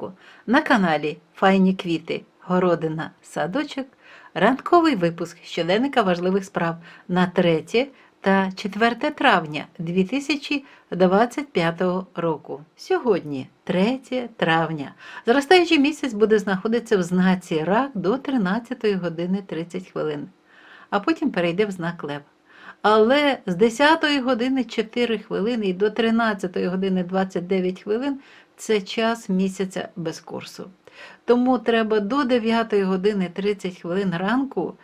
ранку на каналі Файні квіти, городина, садочок. Ранковий випуск щоденника важливих справ на 3 та 4 травня 2025 року. Сьогодні, 3 травня. Зростаючий місяць буде знаходитися в знаці рак до 13 години 30 хвилин, а потім перейде в знак лев. Але з 10 години 4 хвилини і до 13 години 29 хвилин це час місяця без курсу. Тому треба до 9 години 30 хвилин ранку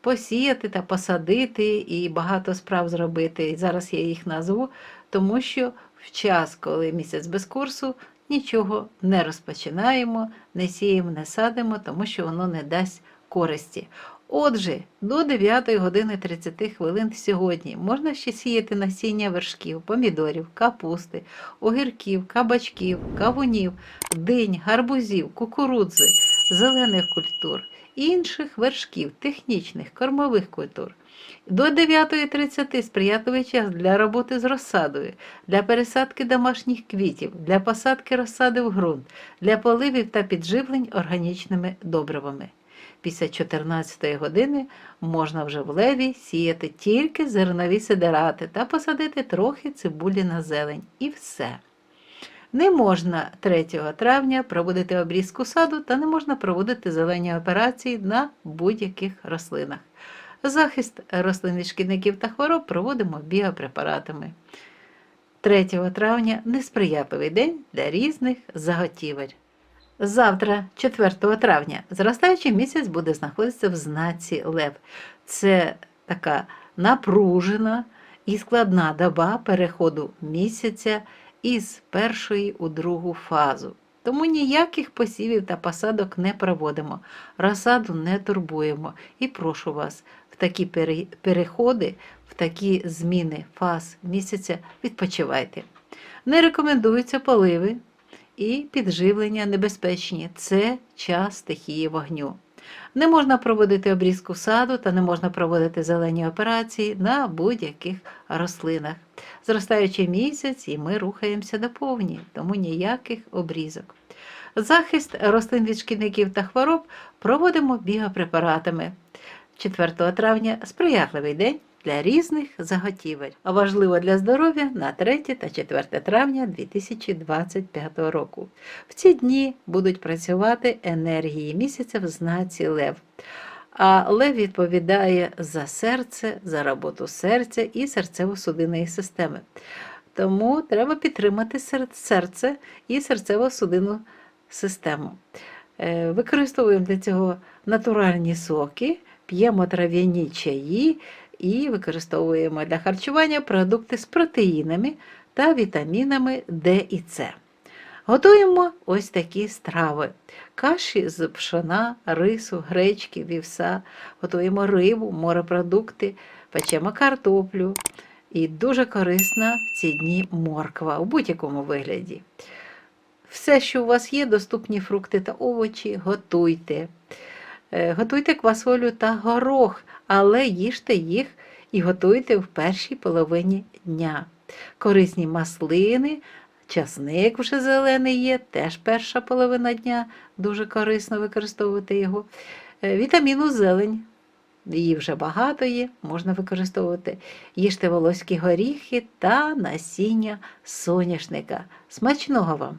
посіяти та посадити і багато справ зробити. І зараз я їх назву, тому що в час, коли місяць без курсу, нічого не розпочинаємо, не сіємо, не садимо, тому що воно не дасть користі. Отже, до 9 години 30 хвилин сьогодні можна ще сіяти насіння вершків, помідорів, капусти, огірків, кабачків, кавунів, динь, гарбузів, кукурудзи, зелених культур, інших вершків, технічних, кормових культур. До 9.30 сприятливий час для роботи з розсадою, для пересадки домашніх квітів, для посадки розсади в ґрунт, для поливів та підживлень органічними добривами. Після 14 години можна вже в леві сіяти тільки зернові сидерати та посадити трохи цибулі на зелень. І все. Не можна 3 травня проводити обрізку саду та не можна проводити зелені операції на будь-яких рослинах. Захист рослин від шкідників та хвороб проводимо біопрепаратами. 3 травня несприятливий день для різних заготівель. Завтра, 4 травня, зростаючий місяць буде знаходитися в знаці Лев. Це така напружена і складна доба переходу місяця із першої у другу фазу. Тому ніяких посівів та посадок не проводимо, розсаду не турбуємо. І прошу вас, в такі переходи, в такі зміни фаз місяця відпочивайте. Не рекомендуються поливи і підживлення небезпечні. Це час стихії вогню. Не можна проводити обрізку саду та не можна проводити зелені операції на будь-яких рослинах. Зростаючий місяць, і ми рухаємося до повні, тому ніяких обрізок. Захист рослин від шкідників та хвороб проводимо біопрепаратами. 4 травня сприятливий день для різних заготівель. А важливо для здоров'я на 3 та 4 травня 2025 року. В ці дні будуть працювати енергії місяця в знаці Лев. А Лев відповідає за серце, за роботу серця і серцево-судинної системи. Тому треба підтримати серце і серцево-судинну систему. Е, Використовуємо для цього натуральні соки, п'ємо трав'яні чаї і використовуємо для харчування продукти з протеїнами та вітамінами Д і С. Готуємо ось такі страви: каші з пшона, рису, гречки, вівса, готуємо рибу, морепродукти, печемо картоплю. І дуже корисна в ці дні морква у будь-якому вигляді. Все, що у вас є, доступні фрукти та овочі, готуйте. Е, Готуйте квасолю та горох, але їжте їх і готуйте в першій половині дня. Корисні маслини, часник вже зелений є, теж перша половина дня, дуже корисно використовувати його. Е, Вітаміну зелень. Її вже багато є, можна використовувати. Їжте волоські горіхи та насіння соняшника. Смачного вам!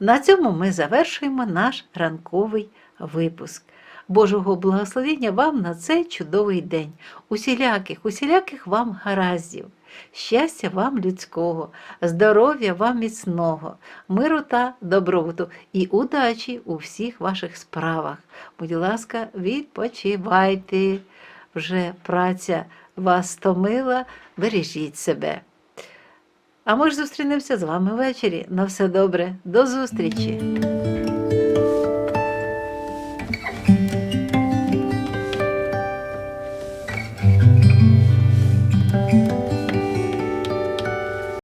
На цьому ми завершуємо наш ранковий випуск. Божого благословення вам на цей чудовий день, усіляких, усіляких вам гараздів, щастя вам людського, здоров'я вам міцного, миру та добробуту і удачі у всіх ваших справах. Будь ласка, відпочивайте. Вже праця вас стомила, бережіть себе. А ми ж зустрінемося з вами ввечері. На все добре, до зустрічі!